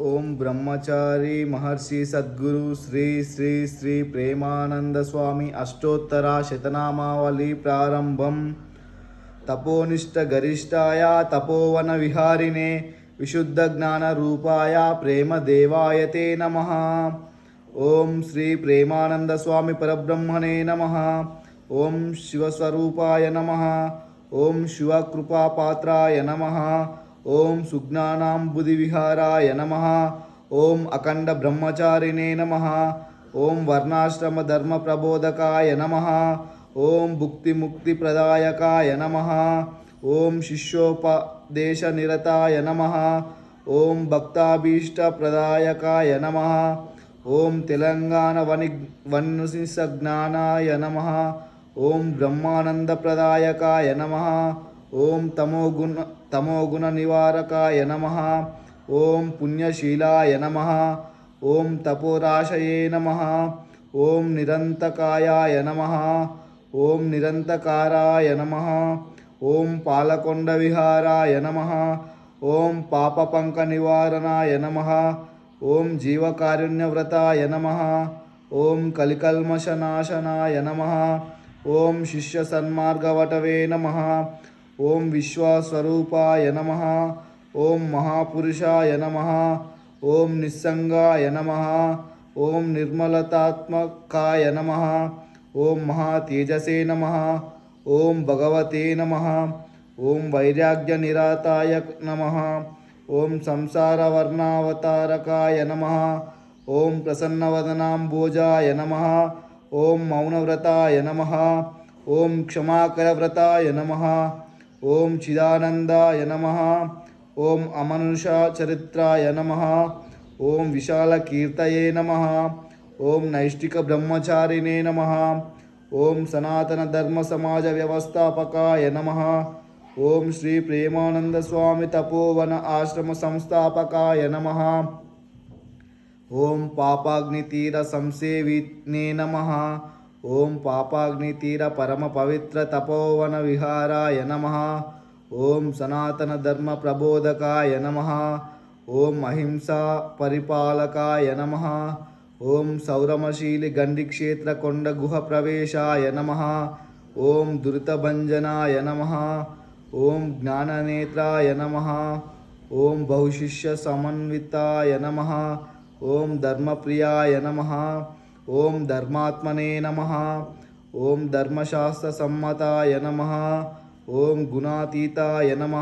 ఓం బ్రహ్మచారి మహర్షి సద్గురు శ్రీ శ్రీ శ్రీ ప్రేమానంద స్వామి అష్టోత్తర శతనామావళి ప్రారంభం. తపోనిష్ట గరిష్టాయ తపోవన విహారిణే విశుద్ధ జ్ఞాన రూపాయ ప్రేమ దేవాయతే నమ. ఓం శ్రీ ప్రేమానంద స్వామి పరబ్రహ్మణే నమ. ఓం శివస్వరూపాయ నమ. ఓం శివకృపాపాత్రాయ నమ. ఓం సుజ్ఞానాంబుది విహారాయ నమ. ఓం అఖండ బ్రహ్మచారిణే నమ. ఓం వర్ణాశ్రమ ధర్మ ప్రబోధకాయ నమ. ఓం భుక్తి ముక్తి ప్రదాయకాయ నమ. ఓం శిష్యోపదేశ నిరతాయ నమ. ఓం భక్తాభీష్ట ప్రదాయకాయ నమ. ఓం తెలంగాణ వని వన్నుసిస జ్ఞానాయ నమ. ఓం బ్రహ్మానంద ప్రదాయకాయ నమ. ఓం తమోగుణ తమోగుణ నివారకాయ నమ. ఓం పుణ్యశీలాయ నమ. ఓం తపోరాశయే నమ. ఓం నిరంతకాయాయ నమ. ఓం నిరంతకారాయ నమ. ఓం పాలకొండ విహారాయ నమ. ఓం పాపపంక నివారణాయ నమ. ఓం జీవకారుణ్యవ్రతాయ నమ. ఓం కలికల్మషనాశనాయ నమ. ఓం శిష్య సన్మార్గవటవే నమ. ఓం విశ్వస్వరూపాయ నమ ఓం మహాపురుషాయ నమ ఓం నిస్సంగాయ నమ ఓం నిర్మలతాత్మకాయ నమ ఓం మహాతేజసే నమ ఓం భగవతే నమ ఓం వైరాగ్యనిరాతాయ నమ ఓం సంసారవర్ణావతారకాయ నమ ఓం ప్రసన్నవదనాంబోజాయ నమ ఓం మౌనవ్రతాయ నమ ఓం క్షమాకరవ్రతాయ నమ ఓం చిదానందాయ నమ. ఓం అమనుష చరిత్రాయ నమ. ఓం విశాల కీర్తయే నమ. ఓం నైష్టిక బ్రహ్మచారిణే నమ. ఓం సనాతన ధర్మ సమాజ వ్యవస్థాపకాయ నమ. ఓం శ్రీ ప్రేమానంద స్వామి తపోవన ఆశ్రమ సంస్థాపకాయ నమ. ఓం పాపాగ్నితీర సంసేవినే నమ. ఓం పాపాగ్నితీర పరమ పవిత్ర తపోవన విహారాయ నమ. ఓం సనాతన ధర్మ ప్రబోధకాయ నమ. ఓం అహింసా పరిపాలకాయ నమ. ఓం సౌరమశీలి గండి క్షేత్ర కొండ గుహ ప్రవేశాయ నమ. ఓం దురితభంజనాయ నమ. ఓం జ్ఞాననేత్రాయ నమ. ఓం బహుశిష్య సమన్వితాయ నమ. ఓం ధర్మప్రియాయ నమ. ఓం ధర్మాత్మనే నమ. ఓం ధర్మశాస్త్ర సమ్మతాయ నమ. ఓం గుణాతీతాయ నమ.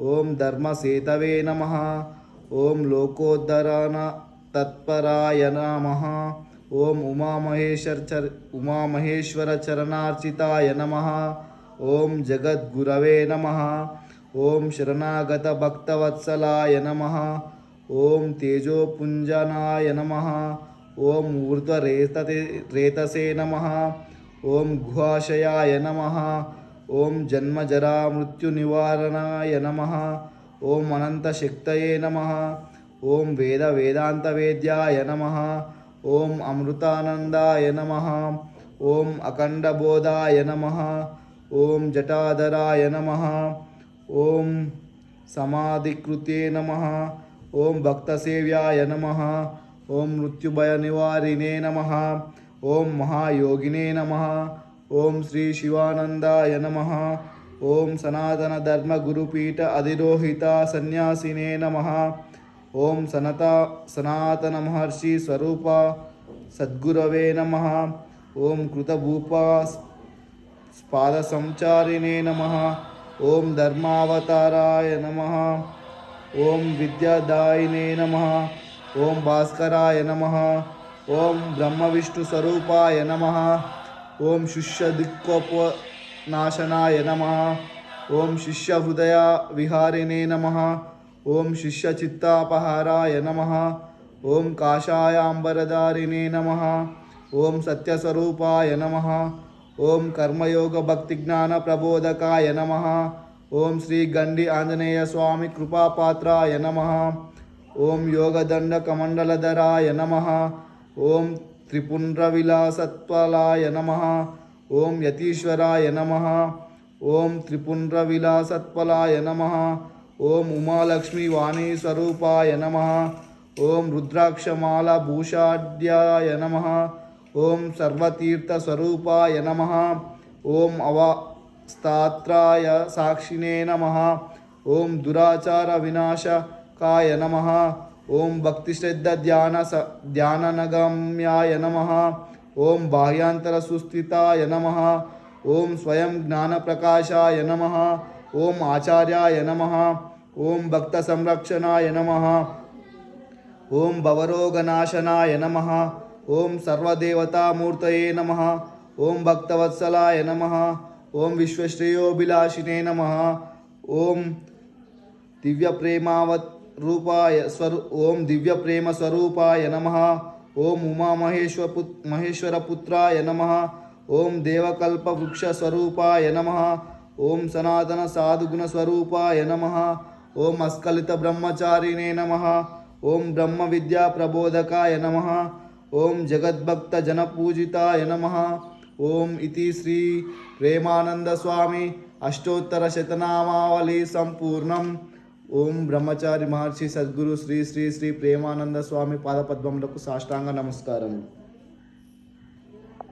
ఓం ధర్మసేతవే నమ. ఓం లోకోద్ధరాన తత్పరాయ నమ. ఓం ఉమామహేశ్వర చర ఉమామహేశ్వర చరణార్చితాయ నమ. ఓం జగద్గురవే నమ. ఓం శరణాగత భక్తవత్సలాయ నమ. ఓం తేజోపుంజనాయ నమ. ఓం ఊర్ధ్వరేతతే రేతసే నమ. ఓం గుహాశయాయ నమ. ఓం జన్మజరా మృత్యునివారణాయ నమ. ఓం అనంతశక్తయే నమ. ఓం వేద వేదాంత వేద్యాయ నమ. ఓం అమృతానందాయ నమ. ఓం అఖండబోధాయ నమ. ఓం జటాధరాయ నమ. ఓం సమాధికృతే నమ. ఓం భక్తసేవ్యాయ నమ. ఓం మృత్యుభయ నివారినే నమ ఓం మహాయోగినే నమ ఓం శ్రీ శివానందాయ నమ ఓం సనాతన ధర్మ గురుపీఠ అధిరోహిత సన్యాసినే నమ ఓం సనత సనాతన మహర్షి స్వరూప సద్గురవే నమ ఓం కృతభూపా పాద సంచారిణే నమ ఓం ధర్మావతారాయ నమ ఓం విద్యాదాయినే నమ ॐ भास्कराय नमः। ॐ ब्रह्मविष्णुस्वरूपाय नमः। ॐ शिष्यदिक्कोपनाशनाय नमः। ॐ शिष्यहृदयाविहारिणे नमः। ॐ शिष्यचित्तापहाराय नमः। ॐ काषायाम्बरधारिणे नमः। ॐ सत्यस्वरूपाय नमः। ॐ कर्मयोगभक्तिज्ञानप्रबोधकाय नमः। ॐ श्रीगण्डि आञ्जनेयस्वामिकृपापात्राय नमः। ఓం యోగదండ కమండలధరాయ నమ. ఓం త్రిపుండ్రవిలాసత్వలాయ నమ. ఓం యతీశ్వరాయ నమ. ఓం త్రిపుండ్రవిలాసత్వలాయ నమ. ఓం ఉమాలక్ష్మి వాణీ స్వరూపాయ నమ. ఓం రుద్రాక్షమాల భూషాఢ్యాయ నమ. ఓం సర్వతీర్థ స్వరూపాయ నమ. ఓం అవస్థాత్రాయ సాక్షినే నమ. ఓం దురాచార వినాశ వినాశకాయ నమ ఓం భక్తిశ్రద్ధ ధ్యాన స ధ్యాననగమ్యాయ నమ ఓం బాహ్యాంతర సుస్థితాయ నమ ఓం స్వయం జ్ఞానప్రకాశాయ నమ ఓం ఆచార్యాయ నమ ఓం భక్త సంరక్షణాయ నమ ఓం భవరోగనాశనాయ నమ ఓం సర్వదేవతామూర్తయే నమ ఓం భక్తవత్సలాయ నమ ఓం విశ్వశ్రేయోభిలాషినే నమ ఓం దివ్య ప్రేమావత్ రూపాయ స్వరు ఓం దివ్య ప్రేమ స్వరూపాయ నమ. ఓం ఉమామహేశ్వర పుత్ మహేశ్వర పుత్రాయ నమ. ఓం దేవకల్ప వృక్ష స్వరూపాయ నమ. ఓం సనాతన సాధుగుణ స్వరూపాయ నమ. ఓం అస్కలిత బ్రహ్మచారిణే నమ. ఓం బ్రహ్మ విద్యా ప్రబోధకాయ నమ. ఓం జగద్భక్త జనపూజితాయ నమ. ఓం ఇది శ్రీ ప్రేమానంద స్వామి. అష్టోత్తర శతనామావళి సంపూర్ణం. ఓం బ్రహ్మచారి మహర్షి సద్గురు శ్రీ శ్రీ శ్రీ ప్రేమానంద స్వామి పాదపద్మములకు సాష్టాంగ నమస్కారం